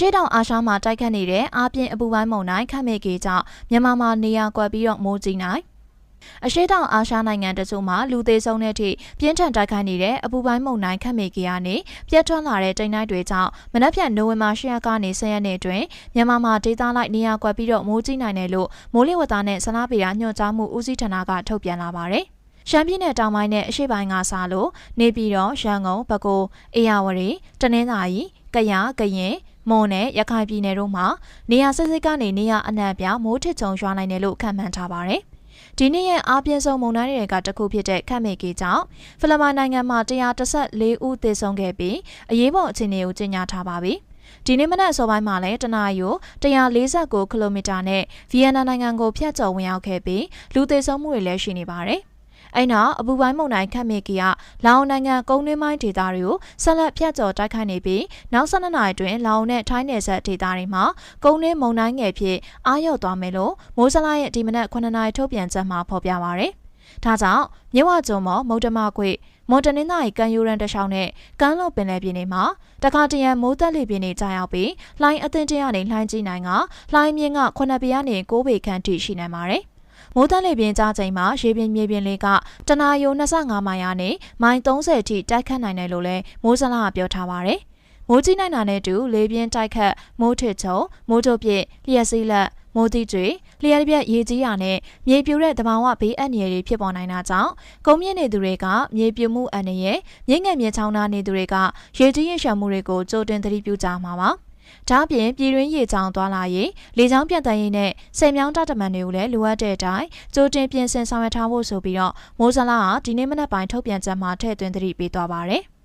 ရှေ့တောင်အာရှမှာတိုက်ခတ်နေတဲ့အားပြင်းအပူပိုင်းမုန်တိုင်းခတ်မေကေကြောင့်မြန်မာမှာနေရာကွက်ပြီးတော့မိုးကြီးနိုင်အရှိတောင်အာရှနိုင်ငံတချို့မှာလူသေးဆုံးတဲ့အထိပြင်းထန်တိုက်ခိုက်နေတဲ့အပူပိုင်းမုန်တိုင်းခတ်မေကီကနေပြတ်ထွက်လာတဲ့တိမ်တိုက်တွေကြောင့်မနက်ဖြန်နိုဝင်ဘာ10ရက်ကနေ10ရက်နေ့အတွင်းမြန်မာမှာဒေသလိုက်နေရာကွက်ပြီးတော့မိုးကြီးနိုင်တယ်လို့မိုးလေဝသနဲ့ဆလားပေရာညွှန်ကြားမှုဦးစီးဌာနကထုတ်ပြန်လာပါတယ်။ ရှမ်းပြည်နယ်တောင်ပိုင်းနဲ့အရှေ့ပိုင်းကစားလို့နေပြည်တော်ရန်ကုန်ပဲခူးအေရဝတီတနင်္သာရီကယားကရင်မွန်နဲ့ရခိုင်ပြည်နယ်တို့မှာနေရာစစ်စစ်ကနေနေရာအနှံ့ပြမိုးထစ်ချုံရွာနိုင်တယ်လို့ခန့်မှန်းထားပါတယ်။ဒီနေ့ရဲ့အားပြင်းဆုံးမုန်တိုင်းတွေကတစ်ခုဖြစ်တဲ့ခတ်မေကေကြောင့်ဖိလစ်ပိုင်နိုင်ငံမှာ114ဦးသေဆုံးခဲ့ပြီးအရေးပေါ်အခြေအနေကိုကြေညာထားပါပြီ။ဒီနေ့မနက်အစောပိုင်းမှာလည်းတနအီကို149ကီလိုမီတာနဲ့ဗီယက်နမ်နိုင်ငံကိုဖျက်ကျော်ဝင်ရောက်ခဲ့ပြီးလူသေဆုံးမှုတွေလည်းရှိနေပါတယ်။ အဲ့နောက်အပူပိုင်းမုန်တိုင်းခတ်မေကီကလောင်နိုင်ငံကုန်းတွင်းပိုင်းဒေသတွေကိုဆက်လက်ဖြတ်ကျော်တိုက်ခိုက်နေပြီးနောက်12နာရီတွင်လောင်နဲ့ထိုင်းနယ်စပ်ဒေသတွေမှာကုန်းတွင်းမုန်တိုင်းငယ်ဖြစ်အာရုံသွားမယ်လို့မိုးစလာရဲ့ဒီမနက်9နာရီထုတ်ပြန်ချက်မှာဖော်ပြပါရယ်။ဒါကြောင့်မြဝကျုံမော်မုတ်တမခွေမွန်တနင်္သာရီကန်ယူရန်တရှောင်းနဲ့ကမ်းလွန်ပင်လယ်ပြင်တွေမှာတခါတရံမိုးသက်လေပြင်းတွေကြာရောက်ပြီးလှိုင်းအသင်းတရကနေလှိုင်းကြီးနိုင်ကလှိုင်းမြင့်က9ပေကနေ9ပေခန့်ထိရှိနိုင်ပါတယ်။ မိုးတန်းလေပြင်းကြားချိန်မှာရေပြင်မြေပြင်လေးကတနာယို25မိုင်ရာနဲ့မိုင်30ထိတိုက်ခတ်နိုင်တယ်လို့လည်းမိုးစလာကပြောထားပါတယ်။မိုးကြီးနိုင်တာနဲ့တူလေပြင်းတိုက်ခတ်မိုးထစ်ချုံမိုးတို့ပြည့်လျှက်စီးလက်မိုးတိကျွေလျှက်ပြက်ရေကြီးရနဲ့မြေပြိုတဲ့တဘာဝဘေးအန္တရာယ်တွေဖြစ်ပေါ်နိုင်တာကြောင့်ကုန်းမြင့်နေသူတွေကမြေပြိုမှုအန္တရာယ်မြင့်ငယ်မြေချောင်းသားနေသူတွေကရေကြီးရရှမ်းမှုတွေကိုကြိုတင်သတိပြုကြမှာပါ။ ဒါအပြင်ပြည်တွင်းရေချောင်းသွားလာရေးလေချောင်းပြတ်တန်းရေးနဲ့ဆယ်မြောင်းတတမန်တွေကိုလည်းလိုအပ်တဲ့အတိုင်းကြိုတင်ပြင်ဆင်ဆောင်ရွက်ထားဖို့ဆိုပြီးတော့မိုးစလာကဒီနေ့မနက်ပိုင်းထုတ်ပြန်ချက်မှာထည့်သွင်းသတိပေးသွားပါတယ်။